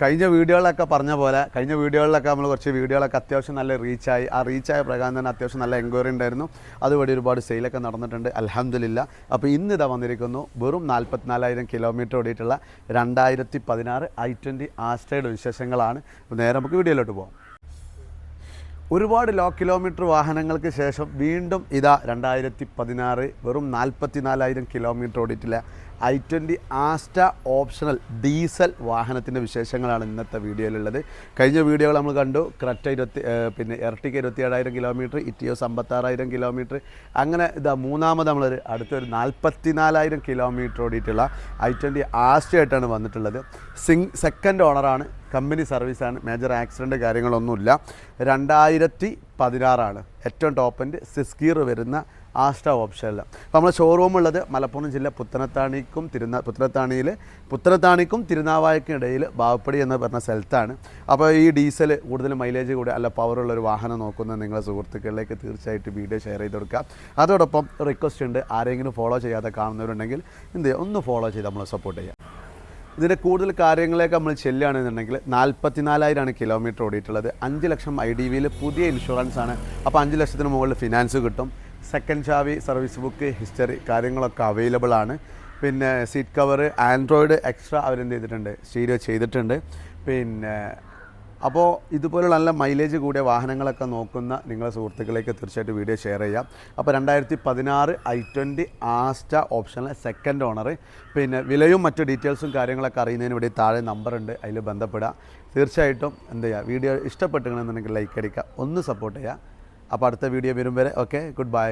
കഴിഞ്ഞ വീഡിയോകളിലൊക്കെ പറഞ്ഞ പോലെ കഴിഞ്ഞ വീഡിയോകളിലൊക്കെ നമ്മൾ കുറച്ച് വീഡിയോകളൊക്കെ അത്യാവശ്യം നല്ല റീച്ചായി ആ റീച്ചായ പ്രകാരം തന്നെ അത്യാവശ്യം നല്ല എൻക്വയറി ഉണ്ടായിരുന്നു. അതുവഴി ഒരുപാട് സെയിലൊക്കെ നടന്നിട്ടുണ്ട്. അലഹമില്ല അപ്പോൾ ഇന്ന് ഇതാ വന്നിരിക്കുന്നു വെറും നാൽപ്പത്തിനാലായിരം കിലോമീറ്റർ ഓടിയിട്ടുള്ള രണ്ടായിരത്തി പതിനാറ് ഐ ട്വന്റി ആസ്റ്റയുടെ വിശേഷങ്ങളാണ് നേരെ നമുക്ക് വീഡിയോയിലോട്ട് പോകാം ഒരുപാട് ലോ കിലോമീറ്റർ വാഹനങ്ങൾക്ക് ശേഷം വീണ്ടും ഇതാ രണ്ടായിരത്തി പതിനാറ് വെറും നാൽപ്പത്തി നാലായിരം kilometre ഓടിയിട്ടില്ല I twenty Asta optional diesel വാഹനത്തിന്റെ വിശേഷങ്ങളാണ് ഇന്നത്തെ വീഡിയോയിലുള്ളത്. കഴിഞ്ഞ വീഡിയോകൾ നമ്മൾ കണ്ടു. ക്രറ്റ ഇരുപത്തി പിന്നെ ഇരട്ടിക്ക് ഇരുപത്തി ഏഴായിരം കിലോമീറ്റർ ഇറ്റിയോസ് അമ്പത്താറായിരം കിലോമീറ്റർ. അങ്ങനെ ഇതാ മൂന്നാമത് നമ്മളൊരു അടുത്തൊരു നാൽപ്പത്തി നാലായിരം കിലോമീറ്റർ ഓടിയിട്ടുള്ള ഐ ട്വന്റി ആസ്റ്റ ആയിട്ടാണ് വന്നിട്ടുള്ളത് സിങ് സെക്കൻഡ് ഓണറാണ് കമ്പനി സർവീസാണ്. മേജർ ആക്സിഡന്റ് കാര്യങ്ങളൊന്നുമില്ല. രണ്ടായിരത്തി പതിനാറാണ് ഏറ്റവും ടോപ്പ് എൻഡ് സിസ്കീർ വരുന്ന ആസ്റ്റ ഓപ്ഷനിൽ അപ്പോൾ നമ്മൾ ഷോറൂം ഉള്ളത് മലപ്പുറം ജില്ല പുത്തനത്താണിക്കും തിരുനാ പുത്തനത്താണിയിൽ പുത്തനത്താണിക്കും തിരുനാവായക്കും ഇടയിൽ ബാവപ്പടി എന്ന് പറഞ്ഞ സ്ഥലത്താണ്. അപ്പോൾ ഈ ഡീസൽ കൂടുതൽ മൈലേജ് കൂടി അല്ല പവറുള്ള ഒരു വാഹനം നോക്കുന്ന നിങ്ങളെ സുഹൃത്തുക്കളിലേക്ക് തീർച്ചയായിട്ടും വീഡിയോ ഷെയർ ചെയ്ത് കൊടുക്കുക അതോടൊപ്പം റിക്വസ്റ്റ് ഉണ്ട്. ആരെങ്കിലും ഫോളോ ചെയ്യാതെ കാണുന്നവരുണ്ടെങ്കിൽ എന്ത് ഒന്ന് ഫോളോ ചെയ്ത് നമ്മളെ സപ്പോർട്ട് ചെയ്യുക ഇതിന്റെ കൂടുതൽ കാര്യങ്ങളിലേക്ക് നമ്മൾ ചെല്ലുകയാണെന്നുണ്ടെങ്കിൽ നാൽപ്പത്തിനാലായിരമാണ് കിലോമീറ്റർ ഓടിയിട്ടുള്ളത്. അഞ്ച് ലക്ഷം ഐ ഡി വിയിൽ പുതിയ ഇൻഷുറൻസ് ആണ്. അപ്പോൾ അഞ്ച് ലക്ഷത്തിന് മുകളിൽ ഫിനാൻസ് കിട്ടും. സെക്കൻഡ് ചാവി സർവീസ് ബുക്ക് ഹിസ്റ്ററി കാര്യങ്ങളൊക്കെ അവൈലബിൾ ആണ്. പിന്നെ സീറ്റ് കവർ ആൻഡ്രോയിഡ് എക്സ്ട്രാ അവരെന്ത് ചെയ്തിട്ടുണ്ട്? സ്റ്റീരിയോ ചെയ്തിട്ടുണ്ട്. പിന്നെ അപ്പോൾ ഇതുപോലുള്ള നല്ല മൈലേജ് കൂടിയ വാഹനങ്ങളൊക്കെ നോക്കുന്ന നിങ്ങളെ സുഹൃത്തുക്കളേക്ക് തീർച്ചയായിട്ടും വീഡിയോ ഷെയർ ചെയ്യാം. അപ്പോൾ രണ്ടായിരത്തി പതിനാറ് ഐ ട്വന്റി ആസ്റ്റ ഓപ്ഷനിലെ സെക്കൻഡ് ഓണർ പിന്നെ വിലയും മറ്റു ഡീറ്റെയിൽസും കാര്യങ്ങളൊക്കെ അറിയുന്നതിന് വേണ്ടി താഴെ നമ്പറുണ്ട് അതിൽ ബന്ധപ്പെടുക. തീർച്ചയായിട്ടും എന്ത് ചെയ്യുക വീഡിയോ ഇഷ്ടപ്പെട്ടുകയാണെന്നുണ്ടെങ്കിൽ ലൈക്ക് അടിക്കുക. ഒന്ന് സപ്പോർട്ട് ചെയ്യുക. അപ്പോൾ അടുത്ത വീഡിയോ വരും വരെ. Okay good bye